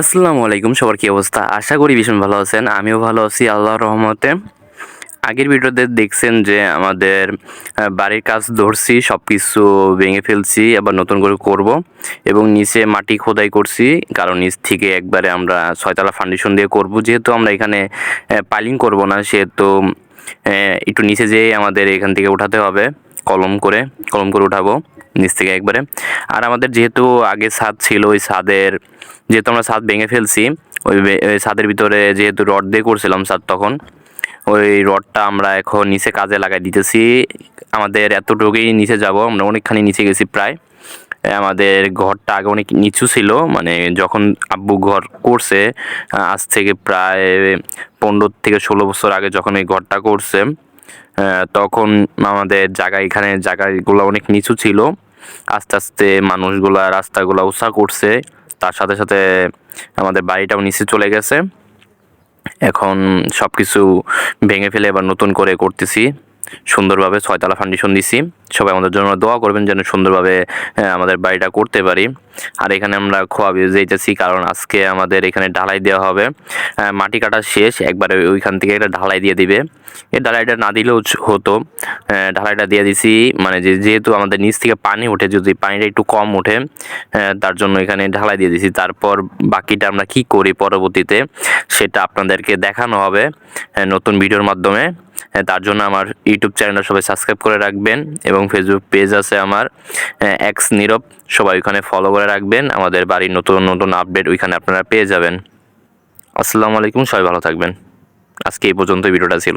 আসসালামু আলাইকুম, সবার কি অবস্থা? আশা করি ভীষণ ভালো আছেন, আমিও ভালো আছি আল্লাহ রহমতে। আগের ভিডিওতে দেখছেন যে আমাদের বাড়ির কাজ ধরছি সব কিছু ভেঙে ফেলছি, আবার নতুন করে করব এবং নিচে মাটি খোদাই করছি, কারণ নিচ থেকে একবারে আমরা ছয়তলা ফাউন্ডেশন দিয়ে করব। যেহেতু আমরা এখানে পাইলিং করব না, সেহেতু একটু নিচে যেয়ে আমাদের এখান থেকে উঠাতে হবে, কলম করে কলম করে উঠাবো। নিচ থেকে একবারে। আর আমাদের যেহেতু আগে ছাদ ছিল, ওই ছাদের যেহেতু আমরা ছাদ ভেঙে ফেলছি, ওই ছাদের ভিতরে যেহেতু রড দিয়ে করছিলাম ছাদ তখন, ওই রডটা আমরা এখন নিচে কাজে লাগাই দিতেছি। আমাদের এতটুকুই নিচে যাব, আমরা অনেকখানি নিচে গেছি প্রায়। আমাদের ঘরটা আগে অনেক নিচু ছিল মানে যখন আব্বু ঘর করছে আজ থেকে প্রায় পনেরো থেকে ষোলো বছর আগে যখন এই ঘরটা করছে তখন আমাদের জায়গা এখানে জায়গাগুলো অনেক নিচু ছিল। আস্তে আস্তে মানুষগুলা রাস্তাগুলো উষা করছে। তার সাথে সাথে আমাদের বাড়িটাও নিচে চলে গেছে। এখন সব কিছু ভেঙে ফেলে এবার নতুন করে করতেছি। সুন্দরভাবে ছয়তলা ফাউন্ডেশন দিছি। সবাই আমাদের জন্য দোয়া করবেন যেন সুন্দরভাবে আমাদের বাড়িটা করতে পারি। আর এখানে আমরা খোয়া যেতেছি কারণ আজকে আমাদের এখানে ঢালাই দেওয়া হবে। মাটি কাটা শেষ, একবারে ওইখান থেকে একটা ঢালাই দিয়ে দিবে। এই ঢালাইটা না দিলেও হতো। ঢালাইটা দিয়ে দিছি মানে যে যেহেতু আমাদের নিচ থেকে পানি ওঠে, যদি পানিটা একটু কম ওঠে তার জন্য এখানে ঢালাই দিয়ে দিছি। তারপর বাকিটা আমরা কি করি পরবর্তীতে, সেটা আপনাদেরকে দেখানো হবে নতুন ভিডিওর মাধ্যমে। তার জন্য আমার ইউটিউব চ্যানেলটা সবাই সাবস্ক্রাইব করে রাখবেন এবং ফেসবুক পেজ আছে আমার এক্স নীরব, সবাই ওইখানে ফলো করে রাখবেন। আমাদের বাড়ির নতুন নতুন আপডেট ওইখানে আপনারা পেয়ে যাবেন। আসসালামু আলাইকুম, সবাই ভালো থাকবেন। আজকে এই পর্যন্ত ভিডিওটা ছিল।